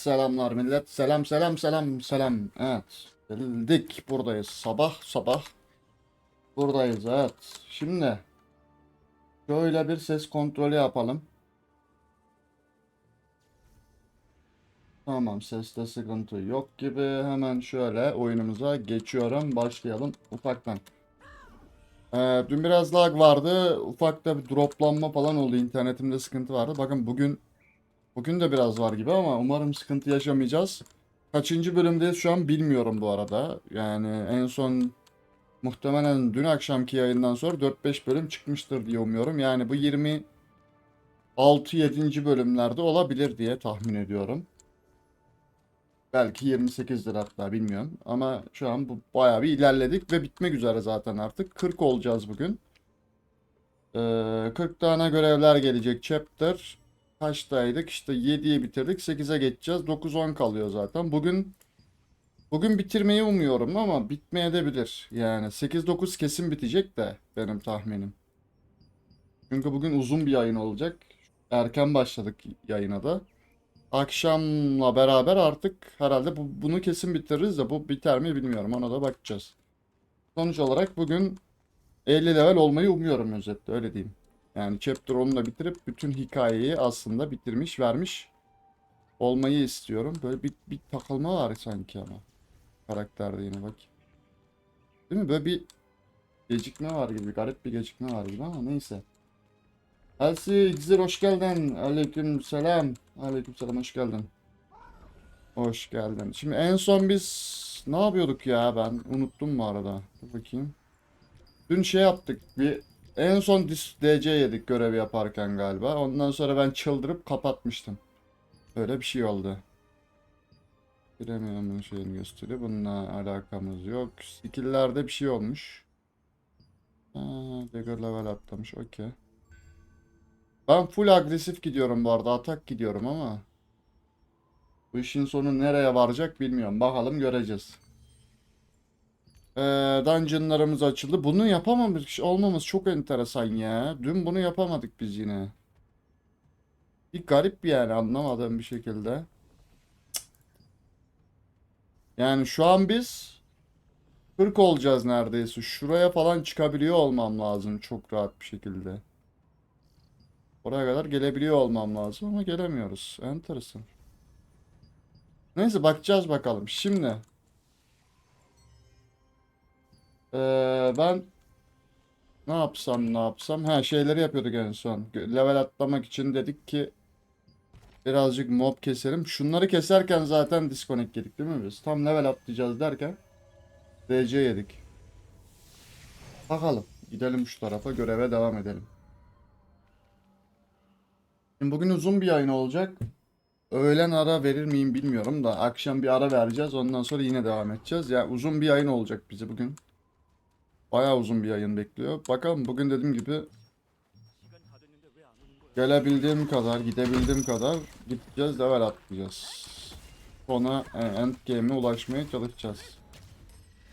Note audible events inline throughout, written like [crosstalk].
selamlar millet. Selam selam selam selam. Evet. Geldik buradayız. Sabah sabah buradayız. Evet. Şimdi şöyle bir ses kontrolü yapalım. Tamam seste sıkıntı yok gibi. Hemen şöyle oyunumuza geçiyorum. Başlayalım ufaktan. Ee, dün biraz lag vardı. Ufakta bir droplanma falan oldu. İnternetimde sıkıntı vardı. Bakın bugün bugün de biraz var gibi ama umarım sıkıntı yaşamayacağız. Kaçıncı bölümdeyiz şu an bilmiyorum bu arada. Yani en son muhtemelen dün akşamki yayından sonra 4-5 bölüm çıkmıştır diye umuyorum. Yani bu 26-7. bölümlerde olabilir diye tahmin ediyorum. Belki 28'dir hatta bilmiyorum. Ama şu an bu bayağı bir ilerledik ve bitmek üzere zaten artık. 40 olacağız bugün. Ee, 40 tane görevler gelecek chapter. Kaçtaydık? İşte 7'yi bitirdik. 8'e geçeceğiz. 9-10 kalıyor zaten. Bugün bugün bitirmeyi umuyorum ama bitmeye de bilir. Yani 8-9 kesin bitecek de benim tahminim. Çünkü bugün uzun bir yayın olacak. Erken başladık yayına da. Akşamla beraber artık herhalde bu, bunu kesin bitiririz de bu biter mi bilmiyorum. Ona da bakacağız. Sonuç olarak bugün 50 level olmayı umuyorum özetle öyle diyeyim. Yani chapter 10'u da bitirip bütün hikayeyi aslında bitirmiş vermiş olmayı istiyorum. Böyle bir, bir takılma var sanki ama karakterde yine bak. Değil mi? Böyle bir gecikme var gibi, garip bir gecikme var gibi ama neyse. Elsi İgzir hoş geldin. Aleyküm selam. Aleyküm selam hoş geldin. Hoş geldin. Şimdi en son biz ne yapıyorduk ya ben unuttum bu arada. Dur bakayım. Dün şey yaptık bir en son DC yedik görevi yaparken galiba. Ondan sonra ben çıldırıp kapatmıştım. Öyle bir şey oldu. Bilemiyorum bunun şeyini gösteriyor. Bununla alakamız yok. Skill'lerde bir şey olmuş. Ha, Dagger level atlamış. Okey. Ben full agresif gidiyorum bu arada. Atak gidiyorum ama. Bu işin sonu nereye varacak bilmiyorum. Bakalım göreceğiz. Ee, dungeonlarımız açıldı. Bunu yapamamış olmamız çok enteresan ya. Dün bunu yapamadık biz yine. Bir garip bir yani anlamadığım bir şekilde. Yani şu an biz 40 olacağız neredeyse. Şuraya falan çıkabiliyor olmam lazım çok rahat bir şekilde. Oraya kadar gelebiliyor olmam lazım ama gelemiyoruz. Enteresan. Neyse bakacağız bakalım. Şimdi ee, ben ne yapsam ne yapsam ha şeyleri yapıyorduk en son. Level atlamak için dedik ki birazcık mob keselim. Şunları keserken zaten disconnect yedik değil mi biz? Tam level atlayacağız derken DC yedik. Bakalım. Gidelim şu tarafa göreve devam edelim. Şimdi bugün uzun bir yayın olacak. Öğlen ara verir miyim bilmiyorum da akşam bir ara vereceğiz. Ondan sonra yine devam edeceğiz. Yani uzun bir yayın olacak bizi bugün. Bayağı uzun bir yayın bekliyor. Bakalım bugün dediğim gibi gelebildiğim kadar, gidebildiğim kadar gideceğiz, level atlayacağız. Sonra e, end game'e ulaşmaya çalışacağız.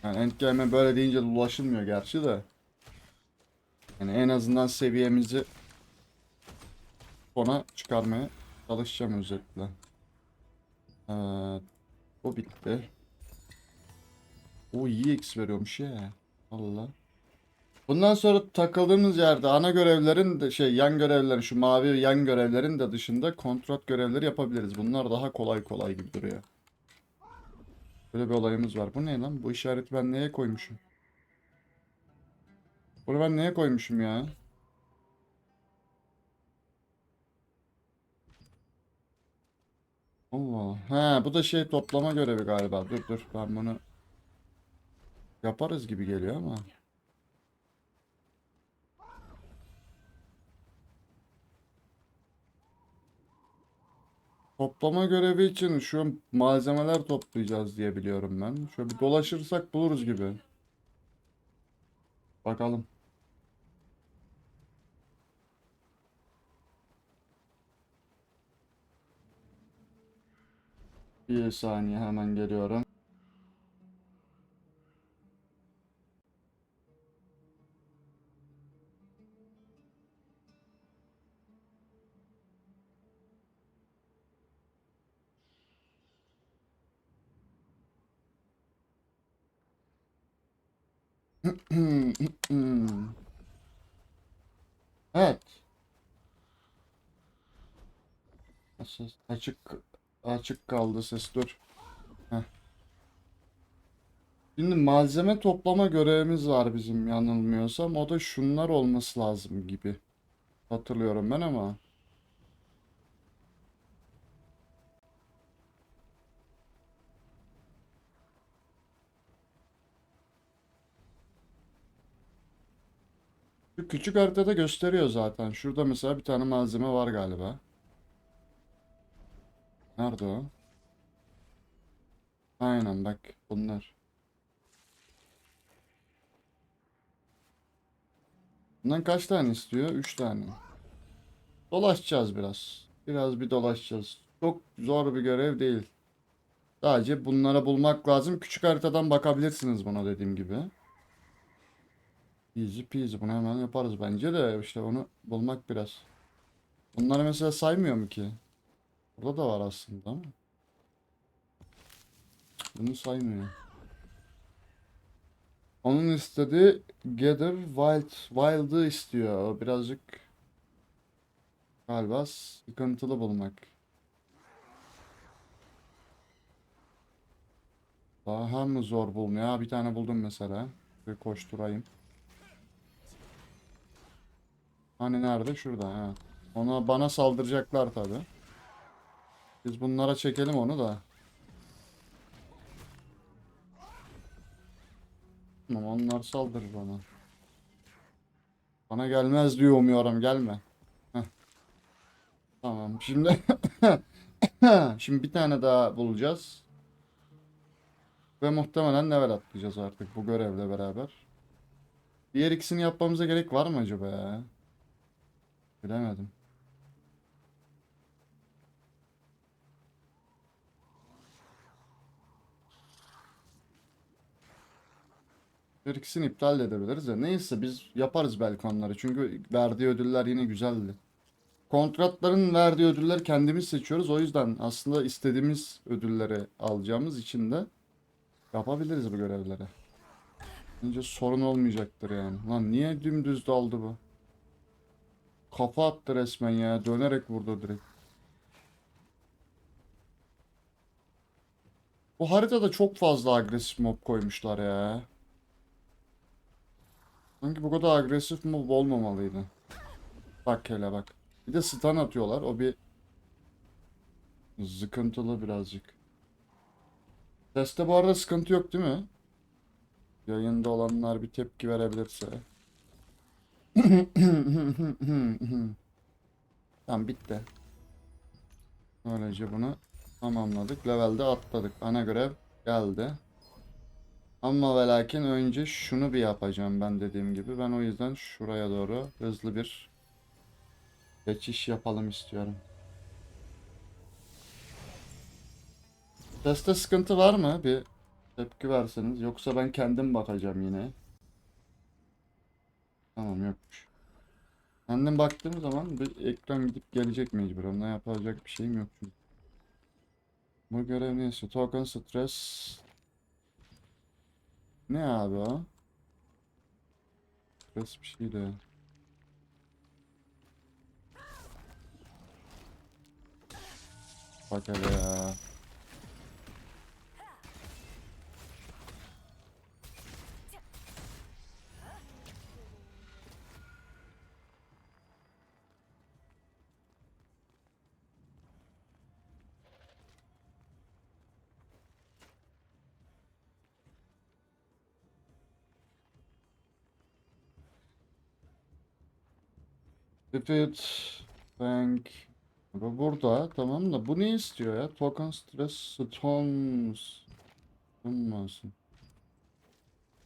Yani end game'e böyle deyince de ulaşılmıyor gerçi de. Yani en azından seviyemizi sona çıkarmaya çalışacağım özetle. Evet. Bu bitti. O iyi X veriyormuş ya. Allah. Bundan sonra takıldığımız yerde ana görevlerin de şey yan görevlerin şu mavi yan görevlerin de dışında kontrat görevleri yapabiliriz. Bunlar daha kolay kolay gibi duruyor. Böyle bir olayımız var. Bu ne lan? Bu işareti ben neye koymuşum? Bunu ben neye koymuşum ya? Allah. He bu da şey toplama görevi galiba. Dur dur ben bunu yaparız gibi geliyor ama. Toplama görevi için şu malzemeler toplayacağız diye biliyorum ben. Şöyle bir dolaşırsak buluruz gibi. Bakalım. Bir saniye hemen geliyorum. Evet. Nasıl açık açık kaldı ses dur. Heh. Şimdi malzeme toplama görevimiz var bizim yanılmıyorsam. O da şunlar olması lazım gibi. Hatırlıyorum ben ama. Küçük haritada gösteriyor zaten. Şurada mesela bir tane malzeme var galiba. Nerede o? Aynen bak bunlar. Bundan kaç tane istiyor? 3 tane. Dolaşacağız biraz. Biraz bir dolaşacağız. Çok zor bir görev değil. Sadece bunlara bulmak lazım. Küçük haritadan bakabilirsiniz buna dediğim gibi. Easy peasy. Bunu hemen yaparız bence de işte onu bulmak biraz. Bunları mesela saymıyor mu ki? Burada da var aslında ama. Bunu saymıyor. Onun istediği Gather Wild Wild'ı istiyor. O birazcık galiba sıkıntılı bulmak. Daha mı zor bulmuyor? Bir tane buldum mesela. Bir koşturayım. Hani nerede? Şurada. Ha. Ona bana saldıracaklar tabi. Biz bunlara çekelim onu da. Tamam onlar saldırır bana. Bana gelmez diyor umuyorum gelme. Heh. Tamam şimdi [laughs] şimdi bir tane daha bulacağız. Ve muhtemelen level atlayacağız artık bu görevle beraber. Diğer ikisini yapmamıza gerek var mı acaba ya? Bilemedim. Bir ikisini iptal de edebiliriz de. Neyse biz yaparız belki onları. Çünkü verdiği ödüller yine güzeldi. Kontratların verdiği ödülleri kendimiz seçiyoruz. O yüzden aslında istediğimiz ödülleri alacağımız için de yapabiliriz bu görevleri. Bence sorun olmayacaktır yani. Lan niye dümdüz daldı bu? Kafa attı resmen ya. Dönerek vurdu direkt. Bu haritada çok fazla agresif mob koymuşlar ya. Sanki bu kadar agresif mob olmamalıydı. Bak hele bak. Bir de stun atıyorlar. O bir sıkıntılı birazcık. Seste bu arada sıkıntı yok değil mi? Yayında olanlar bir tepki verebilirse. [laughs] Tamam bitti. Böylece bunu tamamladık. Levelde atladık. Ana görev geldi. Ama ve lakin önce şunu bir yapacağım ben dediğim gibi. Ben o yüzden şuraya doğru hızlı bir geçiş yapalım istiyorum. Teste sıkıntı var mı? Bir tepki verseniz. Yoksa ben kendim bakacağım yine. Tamam yokmuş. Kendim baktığım zaman bir ekran gidip gelecek mecbur. Ona yapacak bir şeyim yok çünkü. Bu görev neyse. Token stress. Ne abi o? Stress bir şey de. Bak hele ya. Defeat Bank Bu burada tamam da bu ne istiyor ya? Token Stress Stones Olmasın.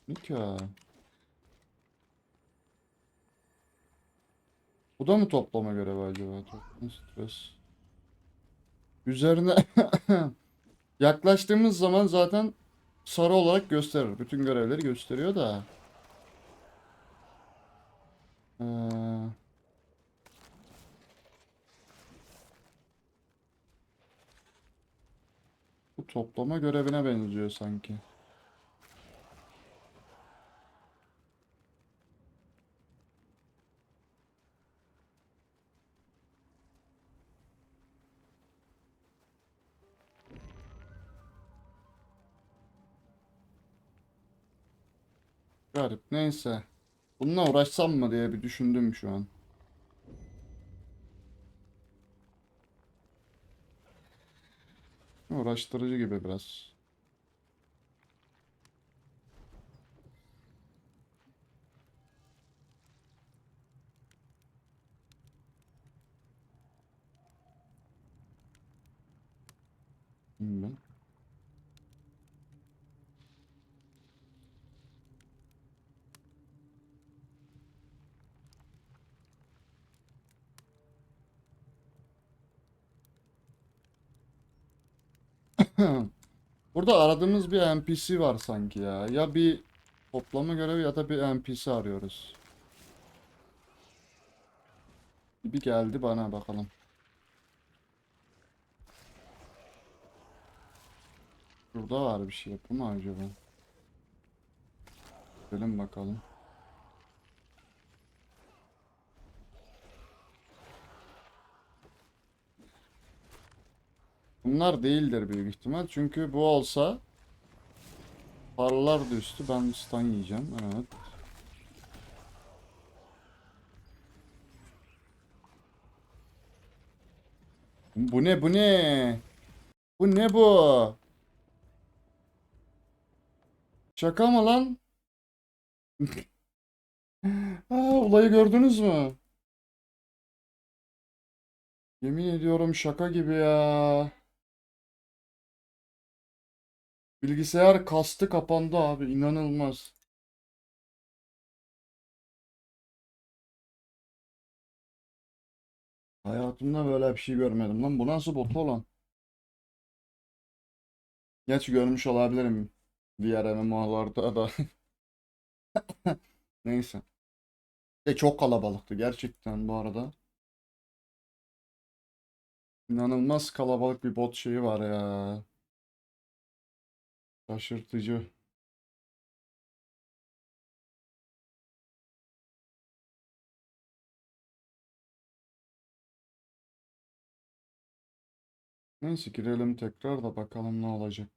Ne ki ya? Bu da mı toplama görevi acaba? Token Stress Üzerine [laughs] yaklaştığımız zaman zaten sarı olarak gösterir. Bütün görevleri gösteriyor da. Ee, Toplama görevine benziyor sanki. Garip. Neyse. Bununla uğraşsam mı diye bir düşündüm şu an. Uğraştırıcı gibi biraz. Bilmiyorum. [laughs] Burada aradığımız bir NPC var sanki ya. Ya bir toplama görevi ya da bir NPC arıyoruz. Bir geldi bana bakalım. Burada var bir şey. Bu mu acaba? Gidelim bakalım. Bunlar değildir büyük ihtimal. Çünkü bu olsa parlardı üstü. Ben stun yiyeceğim. Evet. Bu ne bu ne? Bu ne bu? Şaka mı lan? [laughs] Aa, olayı gördünüz mü? Yemin ediyorum şaka gibi ya. Bilgisayar kastı kapandı abi inanılmaz. Hayatımda böyle bir şey görmedim lan. Bu nasıl bot lan? Gerçi görmüş olabilirim. Diğer MMO'larda da. [laughs] Neyse. De çok kalabalıktı gerçekten bu arada. İnanılmaz kalabalık bir bot şeyi var ya. Şaşırtıcı. Neyse girelim tekrar da bakalım ne olacak.